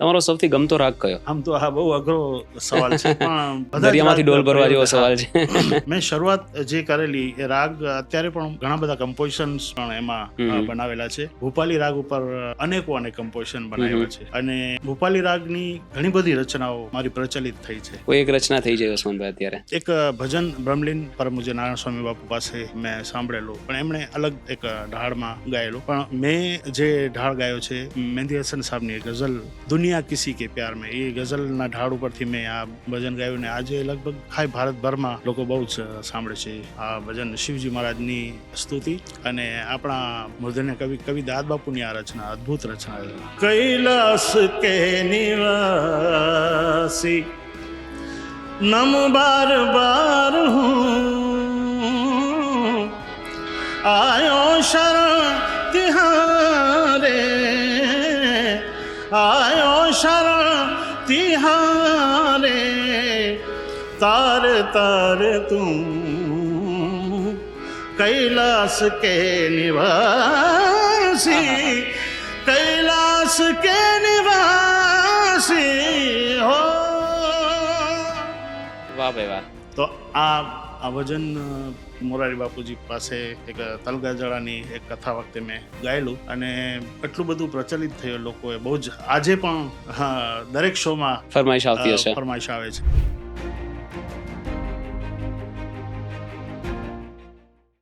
તમારો સૌથી ગમતો રાગ કયો? આમ તો આ બહુ અઘરો સવાલ છે પણ દરિયામાંથી ડોલ ભરવા જેવો સવાલ છે. મેં શરૂઆત જે કરેલી એ રાગ અત્યારે પણ ઘણા બધા કમ્પોઝિશન્સ પણ એમાં બનાવેલા છે. ભોપાલી રાગ ઉપર અનેકો અનેક કમ્પોઝિશન બનાવ્યા છે. અને ભોપાલી રાગની ઘણી બધી રચનાઓ મારી પ્રચલિત થઈ છે. કોઈ એક રચના થઈ જાય ઓસમાનભાઈ અત્યારે? એક ભજન બ્રહ્મલીન પરમુજે નારાયણ સ્વામી બાપુ પાસે મેં સાંભળેલું પણ એમણે અલગ એક ઢાળમાં ગાયેલું. પણ મેં જે ઢાળ ગાયો છે મહેંદી હસન સાહેબની ગઝલ દુનિયા કિસી કે પ્યાર મેં એ ગઝલના ઢાળ ઉપરથી મેં આ ભજન ગાયું ને આજે લગભગ ખાય ભારતભરમાં લોકો બહુ જ સાંભળે છે આ ભજન શિવજી મહારાજની સ્તુતિ અને આપણા મૂર્ધન્ય કવિ કવિ દાદ બાપુની આ રચના અદ્ભુત રચના છે કૈલાસ કે નિવાસી नम बार बार हूँ आयो शरण तिहारे आयो সারা তিহারে তার তার তুম कैलाश के निवासी कैलाश के निवासी हो वाह भाई वाह तो आप આ ભજન મોરારી બાપુજી પાસે એક તલગાજળાની એક કથા વખતે મેં ગાયેલું અને એટલું બધું પ્રચલિત થયું લોકોએ બહુ જ. આજે પણ દરેક શોમાં ફરમાઈશ આવતી હશે. ફરમાઈશ આવે છે.